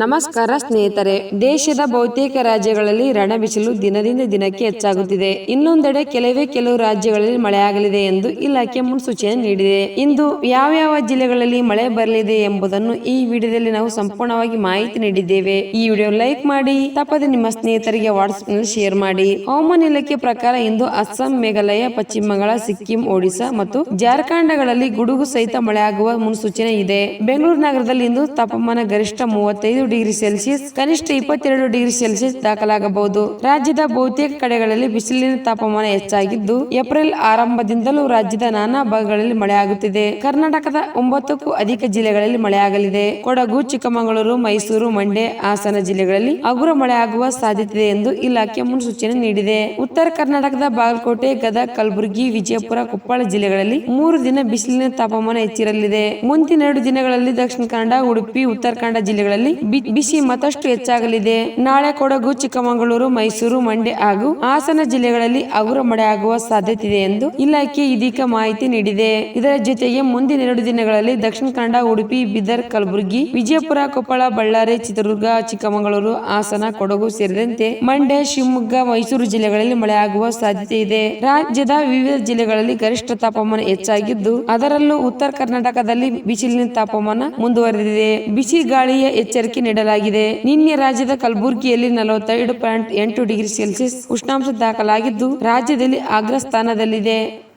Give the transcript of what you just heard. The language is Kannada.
ನಮಸ್ಕಾರ ಸ್ನೇಹಿತರೆ, ದೇಶದ ಬಹುತೇಕ ರಾಜ್ಯಗಳಲ್ಲಿ ರಣಬಿಸಿಲು ದಿನದಿಂದ ದಿನಕ್ಕೆ ಹೆಚ್ಚಾಗುತ್ತಿದೆ. ಇನ್ನೊಂದೆಡೆ ಕೆಲವೇ ಕೆಲವು ರಾಜ್ಯಗಳಲ್ಲಿ ಮಳೆಯಾಗಲಿದೆ ಎಂದು ಇಲಾಖೆ ಮುನ್ಸೂಚನೆ ನೀಡಿದೆ. ಇಂದು ಯಾವ ಯಾವ ಜಿಲ್ಲೆಗಳಲ್ಲಿ ಮಳೆ ಬರಲಿದೆ ಎಂಬುದನ್ನು ಈ ವಿಡಿಯೋದಲ್ಲಿ ನಾವು ಸಂಪೂರ್ಣವಾಗಿ ಮಾಹಿತಿ ನೀಡಿದ್ದೇವೆ. ಈ ವಿಡಿಯೋ ಲೈಕ್ ಮಾಡಿ, ತಪ್ಪದೆ ನಿಮ್ಮ ಸ್ನೇಹಿತರಿಗೆ ವಾಟ್ಸ್ಆಪ್ನಲ್ಲಿ ಶೇರ್ ಮಾಡಿ. ಹವಾಮಾನ ಇಲಾಖೆ ಪ್ರಕಾರ ಇಂದು ಅಸ್ಸಾಂ, ಮೇಘಾಲಯ, ಪಶ್ಚಿಮ ಬಂಗಾಳ, ಸಿಕ್ಕಿಂ, ಒಡಿಶಾ ಮತ್ತು ಜಾರ್ಖಂಡಗಳಲ್ಲಿ ಗುಡುಗು ಸಹಿತ ಮಳೆಯಾಗುವ ಮುನ್ಸೂಚನೆ ಇದೆ. ಬೆಂಗಳೂರು ನಗರದಲ್ಲಿ ಇಂದು ತಾಪಮಾನ ಗರಿಷ್ಠ ಮೂವತ್ತೈದು ಡಿಗ್ರಿ ಸೆಲ್ಸಿಯಸ್ ಕನಿಷ್ಠ ಇಪ್ಪತ್ತೆರಡು ಡಿಗ್ರಿ ಸೆಲ್ಸಿಯಸ್ ದಾಖಲಾಗಬಹುದು. ರಾಜ್ಯದ ಬಹುತೇಕ ಕಡೆಗಳಲ್ಲಿ ಬಿಸಿಲಿನ ತಾಪಮಾನ ಹೆಚ್ಚಾಗಿದ್ದು, ಏಪ್ರಿಲ್ ಆರಂಭದಿಂದಲೂ ರಾಜ್ಯದ ನಾನಾ ಭಾಗಗಳಲ್ಲಿ ಮಳೆಯಾಗುತ್ತಿದೆ. ಕರ್ನಾಟಕದ ಒಂಬತ್ತಕ್ಕೂ ಅಧಿಕ ಜಿಲ್ಲೆಗಳಲ್ಲಿ ಮಳೆಯಾಗಲಿದೆ. ಕೊಡಗು, ಚಿಕ್ಕಮಗಳೂರು, ಮೈಸೂರು, ಮಂಡ್ಯ, ಹಾಸನ ಜಿಲ್ಲೆಗಳಲ್ಲಿ ಹಗುರ ಮಳೆಯಾಗುವ ಸಾಧ್ಯತೆ ಇದೆ ಎಂದು ಇಲಾಖೆ ಮುನ್ಸೂಚನೆ ನೀಡಿದೆ. ಉತ್ತರ ಕರ್ನಾಟಕದ ಬಾಗಲಕೋಟೆ, ಗದಗ, ಕಲಬುರಗಿ, ವಿಜಯಪುರ, ಕೊಪ್ಪಳ ಜಿಲ್ಲೆಗಳಲ್ಲಿ ಮೂರು ದಿನ ಬಿಸಿಲಿನ ತಾಪಮಾನ ಹೆಚ್ಚಿರಲಿದೆ. ಮುಂದಿನ ಎರಡು ದಿನಗಳಲ್ಲಿ ದಕ್ಷಿಣ ಕನ್ನಡ, ಉಡುಪಿ ಉತ್ತರ ಕನ್ನಡ ಜಿಲ್ಲೆಗಳಲ್ಲಿ ಬಿಸಿ ಮತ್ತಷ್ಟು ಹೆಚ್ಚಾಗಲಿದೆ. ನಾಳೆ ಕೊಡಗು, ಚಿಕ್ಕಮಗಳೂರು, ಮೈಸೂರು, ಮಂಡ್ಯ ಹಾಗೂ ಹಾಸನ ಜಿಲ್ಲೆಗಳಲ್ಲಿ ಹಗುರ ಆಗುವ ಸಾಧ್ಯತೆ ಇದೆ ಎಂದು ಇಲಾಖೆ ಇದೀಗ ಮಾಹಿತಿ ನೀಡಿದೆ. ಇದರ ಜೊತೆಗೆ ಮುಂದಿನ ಎರಡು ದಿನಗಳಲ್ಲಿ ದಕ್ಷಿಣ ಕನ್ನಡ, ಉಡುಪಿ, ಬೀದರ್, ಕಲಬುರಗಿ, ವಿಜಯಪುರ, ಕೊಪ್ಪಳ, ಬಳ್ಳಾರಿ, ಚಿತ್ರದುರ್ಗ, ಚಿಕ್ಕಮಗಳೂರು, ಹಾಸನ, ಕೊಡಗು ಸೇರಿದಂತೆ ಮಂಡ್ಯ, ಶಿವಮೊಗ್ಗ, ಮೈಸೂರು ಜಿಲ್ಲೆಗಳಲ್ಲಿ ಮಳೆ ಆಗುವ ಸಾಧ್ಯತೆ ಇದೆ ರಾಜ್ಯದ ವಿವಿಧ ಜಿಲ್ಲೆಗಳಲ್ಲಿ ಗರಿಷ್ಠ ತಾಪಮಾನ ಹೆಚ್ಚಾಗಿದ್ದು, ಅದರಲ್ಲೂ ಉತ್ತರ ಕರ್ನಾಟಕದಲ್ಲಿ ಬಿಸಿಲಿನ ತಾಪಮಾನ ಮುಂದುವರೆದಿದೆ. ಬಿಸಿ ಗಾಳಿಯ ಎಚ್ಚರಿಕೆ ನೀಡಲಾಗಿದೆ. ನಿನ್ನೆ ರಾಜ್ಯದ ಕಲಬುರಗಿಯಲ್ಲಿ ನಲವತ್ತೆರಡು ಪಾಯಿಂಟ್ ಎಂಟು ಡಿಗ್ರಿ ಸೆಲ್ಸಿಯಸ್ ಉಷ್ಣಾಂಶ ದಾಖಲಾಗಿದ್ದು ರಾಜ್ಯದಲ್ಲಿ ಅಗ್ರ ಸ್ಥಾನದಲ್ಲಿದೆ.